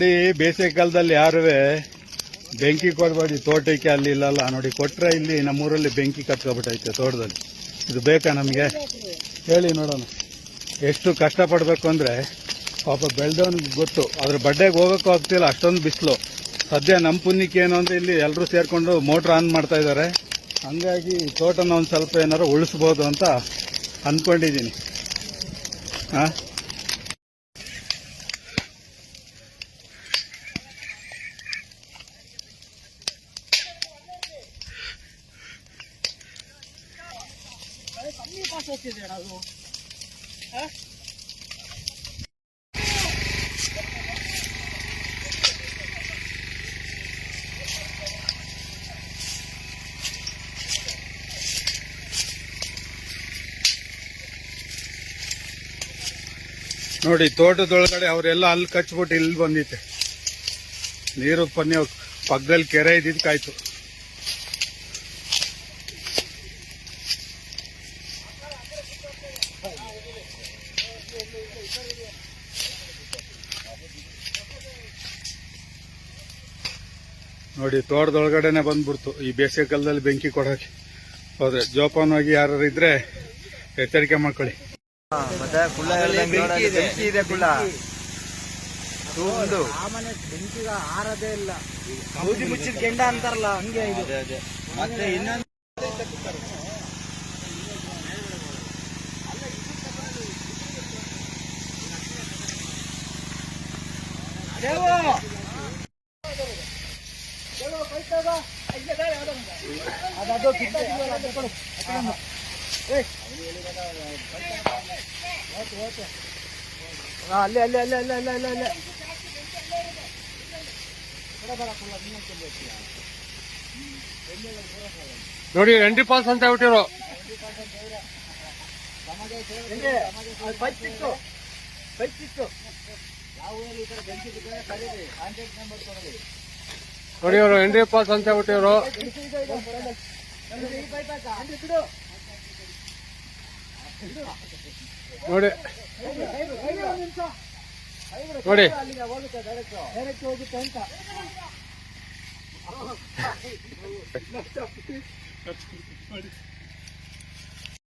ನೋಡಿ ಬೇಸಿಗೆ ಕಾಲದಲ್ಲಿ ಯಾರುವೆ ಬೆಂಕಿ ಕೊಡಬೇಡಿ ತೋಟಕ್ಕೆ ಅಲ್ಲಿ ಇಲ್ಲಲ್ಲ ನೋಡಿ ಕೊಟ್ಟರೆ ಇಲ್ಲಿ ನಮ್ಮೂರಲ್ಲಿ ಬೆಂಕಿ ಕತ್ಕೊಬಿಟ್ಟೈತೆ ತೋಟದಲ್ಲಿ. ಇದು ಬೇಕಾ ನಮಗೆ? ಹೇಳಿ ನೋಡೋಣ. ಎಷ್ಟು ಕಷ್ಟಪಡಬೇಕು ಅಂದರೆ ಪಾಪ ಬೆಳೆದವನಿಗೆ ಗೊತ್ತು. ಅದ್ರ ಬಡ್ಡೆಗೆ ಹೋಗೋಕ್ಕೂ ಆಗ್ತಿಲ್ಲ, ಅಷ್ಟೊಂದು ಬಿಸಿಲು. ಸದ್ಯ ನಮ್ಮ ಪುಣ್ಯಕ್ಕೆ ಏನು ಅಂದರೆ ಇಲ್ಲಿ ಎಲ್ಲರೂ ಸೇರಿಕೊಂಡು ಮೋಟ್ರ್ ಆನ್ ಮಾಡ್ತಾ ಇದ್ದಾರೆ. ಹಂಗಾಗಿ ತೋಟನ ಒಂದು ಸ್ವಲ್ಪ ಏನಾರು ಉಳಿಸ್ಬೋದು ಅಂತ ಅಂದ್ಕೊಂಡಿದ್ದೀನಿ ಹಾಂ ನೋಡಿ ತೋಟದೊಳಗಡೆ ಅವರೆಲ್ಲ ಅಲ್ಲಿ ಕಚ್ಬಿಟ್ಟು ಇಲ್ಲಿ ಬಂದಿತ್ತೆ. ನೀರು ಪನ್ನಿ ಪಕ್ಕದಲ್ಲಿ ಕೆರೆ ಇದ್ದಿದ್ದಕ್ಕಾಯ್ತು ನೋಡಿ ತೋಟದೊಳಗಡೆನೆ ಬಂದ್ಬಿಡ್ತು. ಈ ಬೇಸಿಗೆ ಕಾಲದಲ್ಲಿ ಬೆಂಕಿ ಕೊಡೋಕೆ. ಹೋದ್ರೆ ಜೋಪಾನವಾಗಿ ಯಾರು ಇದ್ರೆ ಎಚ್ಚರಿಕೆ ಮಾಡ್ಕೊಳ್ಳಿ. ಮತ್ತೆ ಕುಳ್ಳ ಹೇಳ್ದಂಗೆ ಬೆಂಕಿ ಇದೆ. ಕುಳ್ಳ. ಒಂದು ಆಮನೆ ಬೆಂಕಿಗ ಆರದೇ ಇಲ್ಲ. ಬೂದಿ ಮುಚ್ಚಿದ ಕೆಂಡ ಅಂತಾರಲ್ಲ ಹಂಗೆ ಇದು. ಮತ್ತೆ ಇನ್ನೊಂದು ಅಲ್ಲೇ ಅಲ್ಲೇ ಅಲ್ಲೇ ಅಲ್ಲೇ ಅಲ್ಲೇ ಅಲ್ಲೇ ಅಲ್ಲೇ. ನೋಡಿ ಎಂಡಿ ಪಾಸ್ ಅಂತ ಬಿಟ್ಟಿರೋ ಬೈಕ್ ಇತ್ತು ಪೈಪ್ ಸಿಕ್ತು. ಯಾವ ಊರಲ್ಲಿ ಈ ತರ ಬೆಂಕಿ ಬಿದ್ದರೆ ಕರೀರಿ. ಕಾಂಟ್ಯಾಕ್ಟ್ ನಂಬರ್ ಕೊಡಲಿ ನೋಡಿ ಅವರು ಎಂಡಿ ಪಾಸ್ ಅಂತ ಅಂದ್ರೆ ಬಿಡು ನೋಡಿ ನೋಡಿ. ಹೋಗುತ್ತೆ